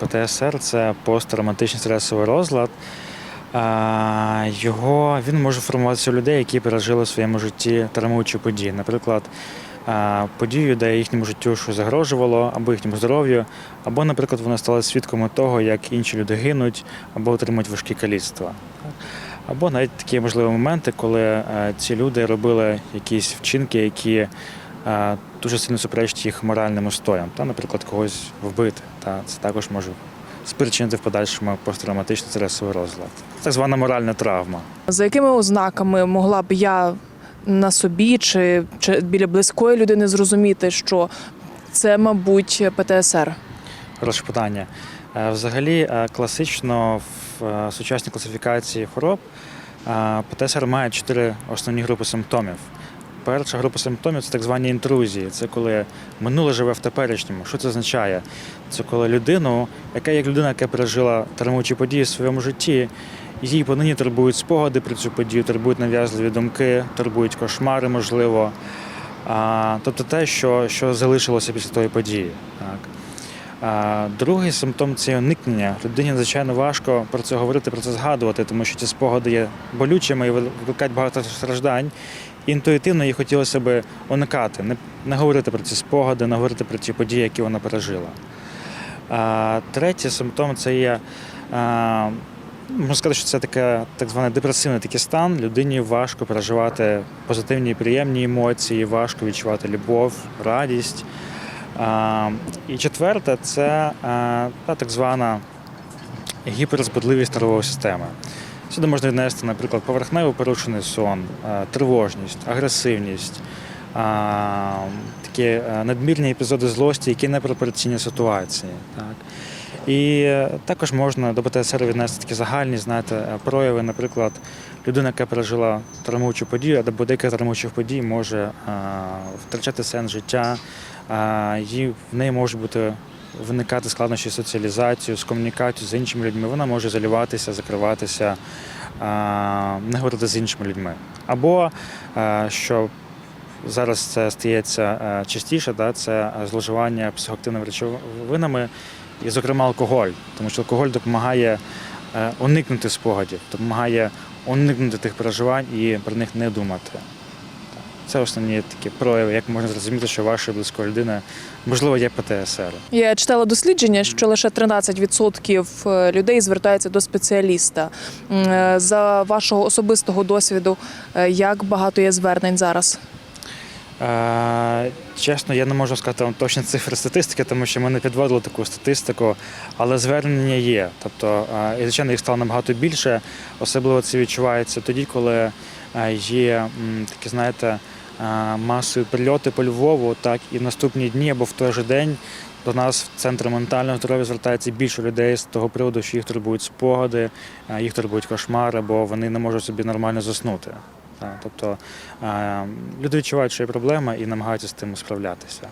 ПТСР це посттравматичний стресовий розлад. Його він може формуватися у людей, які пережили в своєму житті травмуючі події. Наприклад, подію, де їхньому життю щось загрожувало, або їхньому здоров'ю, або, наприклад, вони стали свідками того, як інші люди гинуть або отримують важкі каліцтва. Або навіть такі можливі моменти, коли е, ці люди робили якісь вчинки, які дуже сильно суперечать їх моральним устоям, та, наприклад, когось вбити. Та, це також може спричинити в подальшому посттравматичний стресовий розлад. Так звана моральна травма. За якими ознаками могла б я на собі чи, чи біля близької людини зрозуміти, що це, мабуть, ПТСР? Хороше питання. Е, Взагалі, е, класично в е, сучасній класифікації хвороб е, ПТСР має чотири основні групи симптомів. Перша група симптомів це так звані інтрузії. Це коли минуле живе в теперішньому. Що це означає? Це коли людину, яка як людина, яка пережила травмуючі події в своєму житті, її понині турбують спогади про цю подію, турбують нав'язливі думки, турбують кошмари, можливо. А, тобто те, що, що залишилося після тої події. Так. Другий симптом це уникнення. Людині надзвичайно важко про це говорити, про це згадувати, тому що ці спогади є болючими і викликають багато страждань. Інтуїтивно їй хотілося б уникати, не, говорити про ці спогади, не говорити про ті події, які вона пережила. А, третій симптом це є. Можна сказати, що це таке так званий депресивний такий стан. Людині важко переживати позитивні і приємні емоції, важко відчувати любов, радість. І четверте це е, та так звана гіперзбудливість нервової системи. Сюди можна віднести, наприклад, поверхнево порушений сон, е, тривожність, агресивність, такі е, надмірні епізоди злості, які не пропорційні ситуації. Так. І також можна до ПТСР віднести такі загальні знаєте, прояви, наприклад, людина, яка пережила травмуючу подію, або деяка травмуючих подій може втрачати сенс життя, їй в неї можуть бути виникати складнощі з соціалізацією, з комунікацією з іншими людьми. Вона може заліватися, закриватися, не говорити з іншими людьми. Або що зараз це стається частіше, да, це зловживання психоактивними речовинами, і, зокрема, алкоголь, тому що алкоголь допомагає е, уникнути спогадів, допомагає уникнути тих переживань і про них не думати. Це основні такі прояви, як можна зрозуміти, що вашої близької людини можливо є ПТСР. Я читала дослідження, що лише 13% людей звертаються до спеціаліста. Е, За вашого особистого досвіду, е, як багато є звернень зараз? Е, Чесно, я не можу сказати вам точні цифри статистики, тому що ми не підводили таку статистику, але звернення є. Тобто, е, і звичайно, їх стало набагато більше. Особливо це відчувається тоді, коли е, є такі, знаєте, е, масові прильоти по Львову, так і в наступні дні або в той же день до нас в центр ментального здоров'я звертається більше людей з того приводу, що їх турбують спогади, е, їх турбують кошмари, бо вони не можуть собі нормально заснути. Тобто е, люди відчувають, що є проблема і намагаються з тим справлятися.